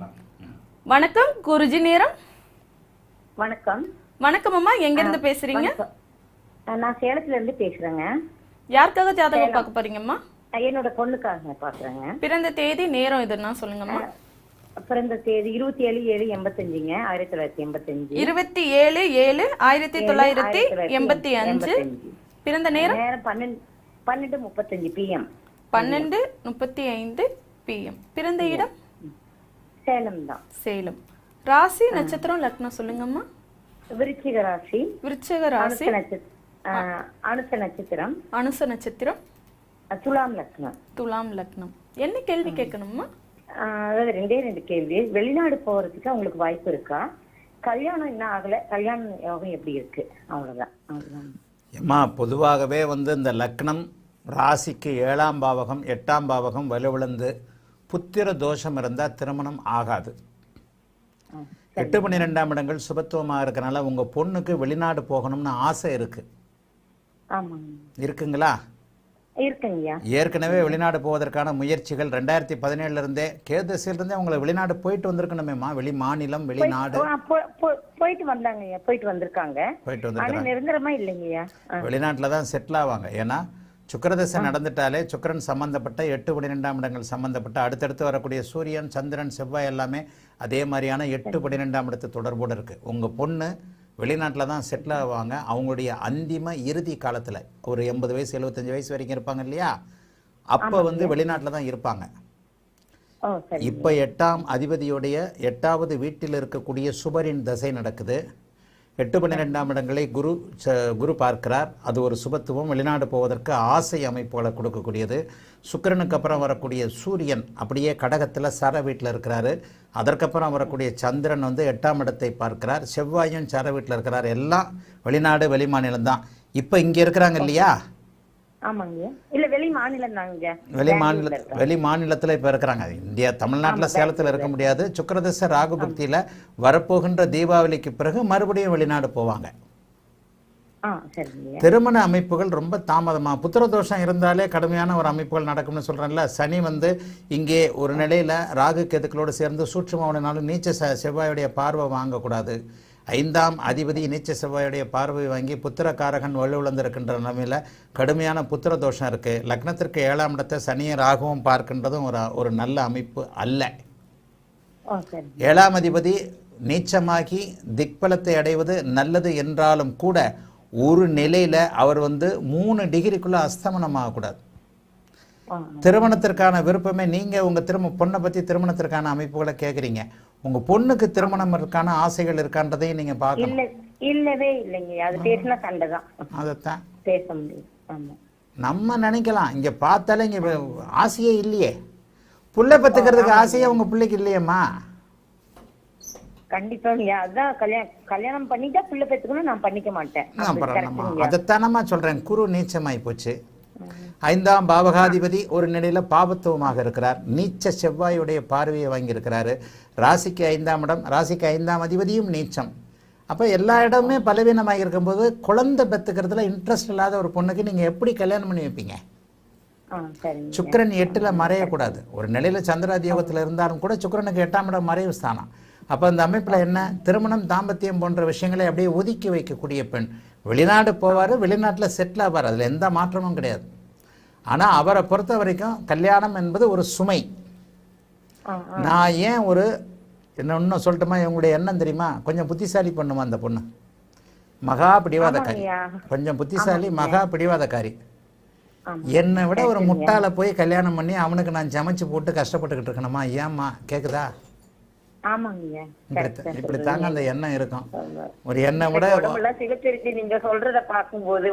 பேசலாம் ம். வணக்கம் குருஜி நேரம். வணக்கம். வணக்கம் அம்மா எங்க இருந்து பேசுறீங்க? நான் சேலத்துல இருந்து பேசுறேங்க. யாருக்காக ஜாதகம் பார்க்க போறீங்கம்மா? என்னோட பொண்ணுக்காக பாக்குறேங்க பிறந்த தேதி நேரம் எதுன்னா சொல்லுங்கம்மா பிறந்த தேதி இருபத்தி ஏழு ஏழு எண்பத்தஞ்சுங்க. ஆயிரத்தி தொள்ளாயிரத்தி எண்பத்தஞ்சு. இருபத்தி ஏழு ஏழு ஆயிரத்தி தொள்ளாயிரத்தி எண்பத்தி அஞ்சு. பிறந்த நேரம்? நேரம் பன்னெண்டு பன்னெண்டு முப்பத்தஞ்சு பிஎம் பன்னெண்டு முப்பத்தி ஐந்து பிஎம் பிறந்த இடம்? சேலம் தான் சேலம். ராசி நட்சத்திரம் லக்னம் சொல்லுங்கம்மா. விருச்சிக ராசி விருச்சக ராசி. அனுச நட்சத்திரம் அனுச நட்சத்திரம். அனுச நட்சத்திரம். அஹ் துலாம் லக்னம். துலாம் லக்னம். என்ன கேள்வி கேட்கணும்மா? அதாவது ரெண்டே ரெண்டு கேள்வி. வெளிநாடு போறதுக்கு அவங்களுக்கு வாய்ப்பு இருக்கா? கல்யாணம் இன்னும் ஆகல. கல்யாண யோகம் எப்படி இருக்கு? அவ்வளவுதான். அவ்வளவுதான். அம்மா பொதுவாகவே வந்து இந்த லக்னம் ராசிக்கு ஏழாம் பாவகம் எட்டாம் பாவகம் வலுவிழந்து புத்திர தோஷம் இருந்தால் திருமணம் ஆகாது. எட்டு பன்னிரெண்டாம் இடங்கள் சுபத்துவமாக இருக்கனால உங்கள் பொண்ணுக்கு வெளிநாடு போகணும்னு ஆசை ஆமாங்க. இருக்குங்களா? ஏற்கனவே வெளிநாடு போவதற்கான முயற்சிகள் ரெண்டாயிரத்தி பதினேழுலேருந்தே கேதசிலிருந்தே உங்களை வெளிநாடு போயிட்டு வந்திருக்கணுமேம்மா. வெளி மாநிலம் வெளிநாடு. போயிட்டு வந்தாங்கய்யா போயிட்டு வந்திருக்காங்க. போயிட்டு ஆனா வந்திருக்கிறாங்க நிரந்தரமா இல்லைங்கய்யா வெளிநாட்டில் தான் செட்டில் ஆவாங்க. ஏன்னா சுக்கிரதசை நடந்துட்டாலே சுக்கிரன் சம்பந்தப்பட்ட எட்டு பன்னிரெண்டாம் இடங்கள் சம்பந்தப்பட்ட அடுத்தடுத்து வரக்கூடிய சூரியன் சந்திரன் செவ்வாய் எல்லாமே அதே மாதிரியான எட்டு பன்னிரெண்டாம் இடத்து தொடர்போடு இருக்குது உங்கள் பொண்ணு வெளிநாட்டில் தான் செட்டில் ஆவாங்க. அவங்களுடைய அந்திம இறுதி காலத்தில் ஒரு எண்பது வயசு எழுபத்தஞ்சு வயசு வரைக்கும் இருப்பாங்க இல்லையா? அப்போ வந்து வெளிநாட்டில் தான் இருப்பாங்க. இப்போ எட்டாம் அதிபதியுடைய எட்டாவது வீட்டில் இருக்கக்கூடிய சுபரின் தசை நடக்குது. எட்டு பன்னிரெண்டாம் இடங்களை குரு ச- குரு பார்க்கிறார். அது ஒரு சுபத்துவம். வெளிநாடு போவதற்கு ஆசை அமைப்புகளை கொடுக்கக்கூடியது. சுக்கிரனுக்கு அப்புறம் வரக்கூடிய சூரியன் அப்படியே கடகத்தில் சர வீட்டில் இருக்கிறாரு. அதற்கப்புறம் வரக்கூடிய சந்திரன் வந்து எட்டாம் இடத்தை பார்க்கிறார். செவ்வாயும் சர வீட்டில் இருக்கிறார். எல்லாம் வெளிநாடு வெளிமாநிலம் தான். இப்போ இங்கே இருக்கிறாங்க இல்லையா? ஆமாங்கய்யா இல்ல வெளி மாநிலம் தாங்க. வெளி மாநில வெளி மாநிலத்தில் இப்போ இருக்கிறாங்க. இந்தியா தமிழ்நாட்டில் சேலத்தில் இருக்க முடியாது. சுக்கிரதச ராகுபக்தியில் வரப்போகின்ற தீபாவளிக்கு பிறகு மறுபடியும் வெளிநாடு போவாங்க. திருமண அமைப்புகள் ரொம்ப தாமதமாக புத்திரதோஷம் இருந்தாலே கடுமையான ஒரு அமைப்புகள் நடக்கும்னு சொல்கிறேன்ல சனி வந்து இங்கே ஒரு நிலையில் ராகு கேதுக்களோடு சேர்ந்து சூட்சுமவனாலும் நீச்ச செவ்வாயுடைய பார்வை வாங்கக்கூடாது. ஐந்தாம் அதிபதி நீச்ச செவ்வாயுடைய பார்வை வாங்கி புத்திரக்காரகன் வலுவிழந்திருக்கின்ற நிலைமையில் கடுமையான புத்திர தோஷம் இருக்குது லக்னத்திற்கு ஏழாம் இடத்தை சனியும் ராகுவும் பார்க்கின்றதும் ஒரு ஒரு நல்ல அமைப்பு அல்ல. ஏழாம் அதிபதி நீச்சமாகி திக்பலத்தை அடைவது நல்லது என்றாலும் கூட ஒரு நிலையில் அவர் வந்து மூணு டிகிரிக்குள்ளே அஸ்தமனம் ஆகக்கூடாது. திருமணத்திற்கான விருப்பமே நீங்கள் உங்கள் திரும்ப பொண்ணை பற்றி திருமணத்திற்கான அமைப்புகளை கேட்குறீங்க உங்கள் பொண்ணுக்கு திருமணத்திற்கான ஆசைகள் இருக்கான்றதையும் நீங்கள் பார்க்கணும். இல்ல இல்லவே இல்லைங்கய்யா அது பேசினா சண்டை தான் அதைத்தான். பேச முடியும். நம்ம நினைக்கலாம். இங்கே பார்த்தாலே இங்கே ஆசையே இல்லையே. புள்ளை பத்துக்கிறதுக்கு ஆசையே உங்கள் பிள்ளைக்கு இல்லையேம்மா? கண்டிப்பாங்கய்யா அதான் கல்யாணம் கல்யாணம் பண்ணிட்டா பிள்ளை பெத்துக்கணும் நான் பண்ணிக்க மாட்டேன். அதைத்தானம்மா சொல்கிறேன் குரு நீச்சமாய் போச்சு. ஐந்தாம் பாவகாதிபதி ஒரு நிலையில் பாபத்துவமாக இருக்கிறார். நீச்ச செவ்வாயுடைய பார்வையை வாங்கியிருக்கிறாரு. ராசிக்கு ஐந்தாம் இடம் ராசிக்கு ஐந்தாம் அதிபதியும் நீச்சம். அப்போ எல்லா இடமுமே பலவீனமாக இருக்கும்போது குழந்தை பெற்றுக்கிறதுல இன்ட்ரெஸ்ட் இல்லாத ஒரு பொண்ணுக்கு நீங்கள் எப்படி கல்யாணம் பண்ணி வைப்பீங்க? சுக்கிரன் எட்டில் மறையக்கூடாது. ஒரு நிலையில் சந்திராதியோகத்தில் இருந்தாலும் கூட சுக்கிரனுக்கு எட்டாம் இடம் மறைவு ஸ்தானம். அப்போ அந்த அமைப்பில் என்ன? திருமணம் தாம்பத்தியம் போன்ற விஷயங்களை அப்படியே ஒதுக்கி வைக்கக்கூடிய பெண். வெளிநாடு போவார் வெளிநாட்டில் செட்டில் ஆவார். அதில் எந்த மாற்றமும் கிடையாது. ஆனால் அவரை பொறுத்த வரைக்கும் கல்யாணம் என்பது ஒரு சுமை. நான் ஏன் ஒரு என்ன இன்னும் சொல்லட்டுமா இவங்களுடைய எண்ணம் தெரியுமா? கொஞ்சம் புத்திசாலி பண்ணுமா அந்த பொண்ணு? மகா பிடிவாதக்காரி. கொஞ்சம் புத்திசாலி மகா பிடிவாதக்காரி. என்னை விட ஒரு முட்டாளை போய் கல்யாணம் பண்ணி அவனுக்கு நான் சமைச்சு போட்டு கஷ்டப்பட்டுக்கிட்டு இருக்கணுமா? ஏம்மா? கேக்குதா? அந்த எண்ணம் இருக்கும். ஒரு எண்ணெய் விட சிவச்சிருச்சு நீங்க சொல்றத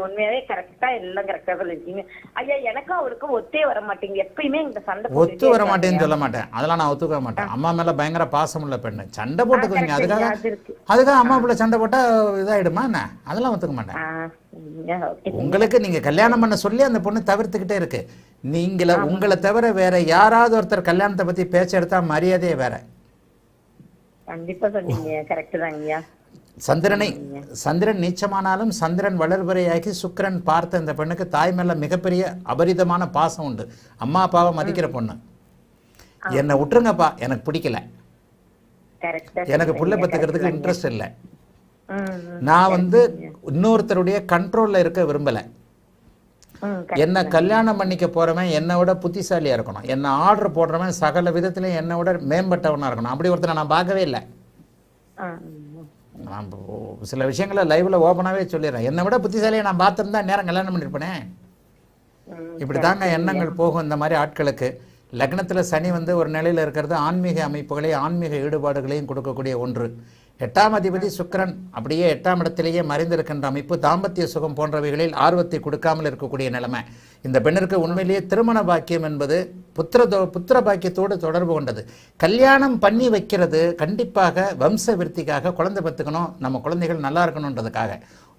உண்மையாவே கரெக்டா எல்லாம் கரெக்டா சொல்லிருக்கீங்க. ஐயா எனக்கும் அவருக்கும் ஒத்தே வர மாட்டேங்குது எப்பயுமே இந்த சண்டை ஒத்து வர மாட்டேன்னு சொல்ல மாட்டேன். அதெல்லாம் நான் ஒத்துக்க மாட்டேன். அம்மா மேல பயங்கர பாசம் உள்ள பெண்ணு. சண்டை போட்டுக்குவீங்க. அதுக்காக. அதுக்காக அம்மா பிள்ளை சண்டை போட்டா இதாயிடுமா என்ன? அதெல்லாம் ஒத்துக்க மாட்டேன். உங்களுக்கு நீங்க கல்யாணம் பண்ண சொல்லி அந்த பொண்ணு தவிர்த்துக்கிட்டே இருக்கு. நீங்கள உங்களை தவிர வேற யாராவது ஒருத்தர் கல்யாணத்தை பத்தி பேச்ச எடுத்தா மரியாதையே வேற. கண்டிப்பா சொன்னீங்க. கரெக்ட் தாங்கய்யா சந்திரனை சந்திரன் நீச்சமானாலும் சந்திரன் வளர்வரையாகி சுக்கிரன் பார்த்த இந்த பெண்ணுக்கு தாய் மேல மிகப்பெரிய அபரிதமான பாசம் உண்டு. அம்மா அப்பாவை மதிக்கிற பொண்ணு. என்னை விட்டுருங்கப்பா. எனக்கு பிடிக்கல. எனக்கு புள்ள பெற்றுக்கிறதுக்கு இன்ட்ரெஸ்ட் இல்லை. நான் வந்து இன்னொருத்தருடைய கண்ட்ரோல்ல இருக்க விரும்பல. என்ன கல்யாணம் பண்ணிக்க போறவன் என்னை விட புத்திசாலியா இருக்கணும். என்ன ஆர்டர் போடுறவன் சகல விதத்திலையும் என்னை விட மேம்பட்டவனா இருக்கணும். அப்படி ஒருத்தனை நான் பார்க்கவே இல்லை. நான் சில விஷயங்களை லைவ்ல ஓப்பனாவே சொல்லிடுறேன். என்னை விட புத்திசாலியை நான் பார்த்துருந்தா நேரம் கல்யாணம் பண்ணிருப்பேனே. இப்படி தாங்க எண்ணங்கள் போகும் இந்த மாதிரி ஆட்களுக்கு. லக்னத்துல சனி வந்து ஒரு நிலையில இருக்கிறது ஆன்மீக அமைப்புகளை ஆன்மீக ஈடுபாடுகளையும் கொடுக்கக்கூடிய ஒன்று. எட்டாம் அதிபதி சுக்கிரன் அப்படியே எட்டாம் இடத்திலேயே மறைந்திருக்கின்ற அமைப்பு தாம்பத்திய சுகம் போன்றவைகளில் ஆர்வத்தை கொடுக்காமல் இருக்கக்கூடிய நிலைமை. இந்த பெண்ணிற்கு உண்மையிலேயே திருமண பாக்கியம் என்பது புத்திர புத்திர பாக்கியத்தோடு தொடர்பு கொண்டது. கல்யாணம் பண்ணி வைக்கிறது கண்டிப்பாக வம்ச விருத்திக்காக குழந்தை பத்துக்கணும் நம்ம குழந்தைகள் நல்லா இருக்கணுன்றதுக்காக.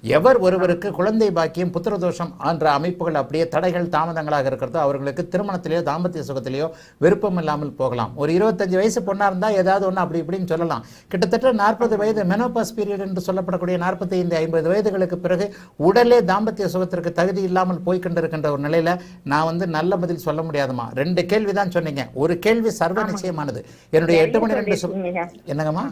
எவர் ஒருவருக்கு குழந்தை பாக்கியம் புத்திரதோஷம் என்ற அமைப்புகள் அப்படியே தடைகள் தாமதங்களாக இருக்கிறதோ அவர்களுக்கு திருமணத்திலேயோ தாம்பத்திய சுகத்திலேயோ விருப்பம் இல்லாமல் போகலாம். ஒரு இருபத்தஞ்சு வயசு பொண்ணா இருந்தால் ஏதாவது ஒன்று அப்படி இப்படின்னு சொல்லலாம். கிட்டத்தட்ட நாற்பது வயது மெனோபாஸ் பீரியட் என்று சொல்லப்படக்கூடிய நாற்பத்தி ஐந்து ஐம்பது வயதுகளுக்கு பிறகு உடலே தாம்பத்திய சுகத்திற்கு தகுதி இல்லாமல் போய் கொண்டிருக்கின்ற ஒரு நிலையில நான் வந்து நல்ல பதில் சொல்ல முடியாதுமா? ரெண்டு கேள்வி தான் சொன்னீங்க. ஒரு கேள்வி சர்வ நிச்சயமானது. என்னுடைய எட்டு மணி ரெண்டு. என்னங்கம்மா?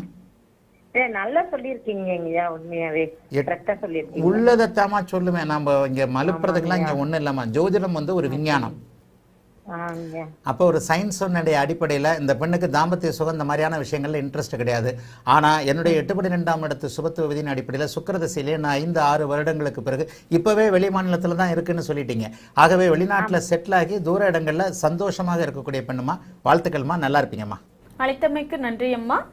நல்லா சொல்லியிருக்கீங்க ஐயா உண்மையாவே. எட்- கரெக்டா சொல்லியிருக்கீங்க. உள்ளதைத்தாம்மா சொல்லுவேன் நம்ம இங்க மலுப்புறதுக்கெல்லாம் இங்க ஒண்ணும் இல்லம்மா. ஜோதிடம் வந்து ஒரு விஞ்ஞானம். அப்போ ஒரு சயின்ஸுடைய அடிப்படையில் இந்த பெண்ணுக்கு தாம்பத்திய சுகம் இந்த மாதிரியான விஷயங்கள்ல இன்ட்ரெஸ்ட் கிடையாது. ஆனால் என்னுடைய எட்டுப்படி ரெண்டாம் இடத்து சுபத்துவ விதியின் அடிப்படையில் சுக்கரதசையிலே நான் ஐந்து ஆறு வருடங்களுக்கு பிறகு இப்போவே வெளி மாநிலத்தில் தான் இருக்குன்னு சொல்லிட்டீங்க. ஆகவே வெளிநாட்டில் செட்டில் ஆகி தூர இடங்களில் சந்தோஷமாக இருக்கக்கூடிய பெண்ணுமா வாழ்த்துக்கள்மா நல்லா இருப்பீங்கம்மா. அழைத்தமைக்கு நன்றி அம்மா